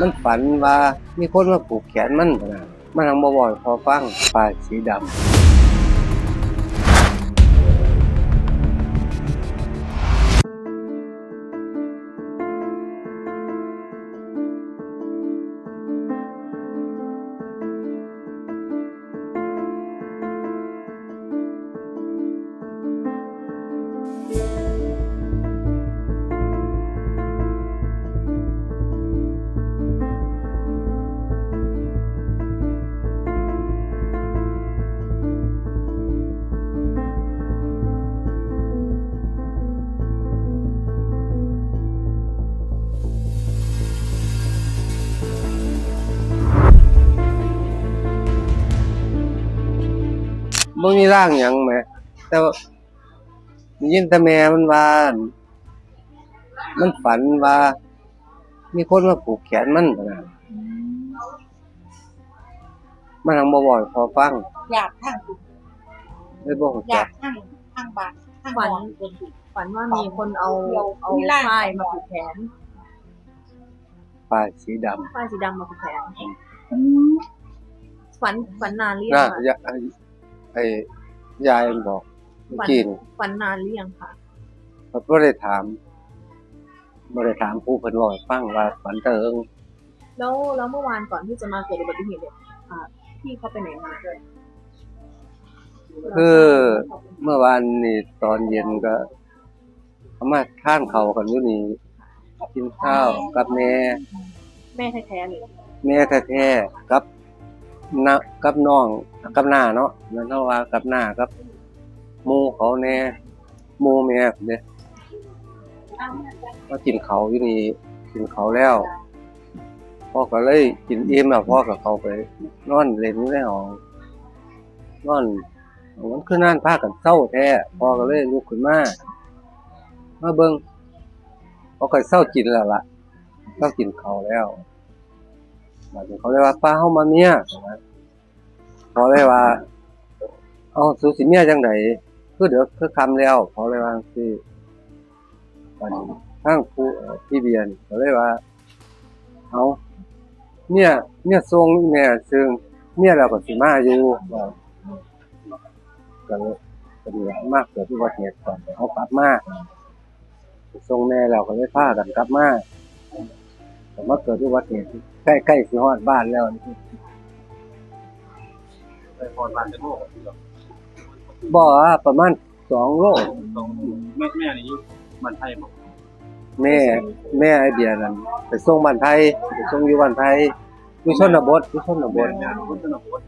มันฝันว่ามีคนมาผูกแขนมันนะมันทางบ่บ่อยพอฟังปลาสีดำ บ่มีร่างหยังแหมแต่ว่าได้ยินแต่แม่มันว่ามันฝันว่า มีคนมาผูกแขนมันพะนะมันทางบ่บ่อยพอฟังอยากทั้งเลยบ่รู้อยาจักกทั้งทั้งบาททั้งฝันหมอนฝันว่ามีคนเอาเอามีร่าง ป้ายมาผูกแขนปลาสีดำป้ายสีดำมาผูกแขนฝันฝันนานหรือยัน่างคะยะ ไอ้ไอ้ยายมันบอกเมื่อกี้นี่ฝันนานหรือยังคะเขาบ่ได้ถามบ่ได้ถามผู้เพิ่นบอกให้ฟังว่าฝันเติงแล้วแล้วเมื่อวานก่อนที่จะมาเกิดอุบัติเหตุเนี่ยอ่าพี่เขาไปไหนมาด้วยคือเมื่อวานนี่ตอนเย็นก็เขามาทานข้าวกันอยู่นี่กินข้าวกับแม่ แม่แท้ๆเลยแม่แท้ๆกับน้ากับน้อง กับหน้าเนาะนั่นเท่าว่ากับหน้ากับหมู่เขาแน่หมู่แม่เด้ก็กินเขาอยู่นี่กินเขาแล้วพ่อก็เลยกินอิ่มแล้วพ่อก็เขาไป นอนเล่นอยู่ในห้องนอนมันคือนั่นพากันเศร้าแท้พ่อก็เลยลุกขึ้นมามาเบิ่งพ่อก็เศร้ากินแล้วล่ะเศร้ากินเขาแล้วบัดนี้เขาเลยว่าป้าเฮามาเมีย เขาเลยว่าเอาสุสิเมียจังไดคือเดี๋ยวคือคำแล้ว เขาเลยว่าจังซี่บันี้ทางผู้เอ่อพี่เบียนเขาเลยว่าเอาเมียเมียทรงแม่ซึ่งเมียเราก็สิมาอยู่ก็เลยก็ดีมากเกิดอุบัติเหตุก่อนเขากลับมาทรงแม่เราก็เลยพากันกลับมาแต่มาเกิดอุบัติเหตุใกล้ๆสิฮอดบ้านแล้วนี่ พรบ้านจะโลกกับพี่หรอบ่ว่าประมาณสองโลตรงแม่แม่นี่มันไทยบอกแม่แม่ไอเดียนั่นไปส่งบ้านไทยไปส่งอยู่บ้านไทยอยู่ชนบทอยู่ชนบแม่ทงานคนสนับสนุน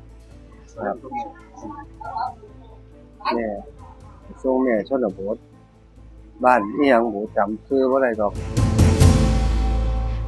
ครับแม่ไปส่งแม่ชนบทบ้านอีหยังบ่จำชื่อบ่ได้ดอก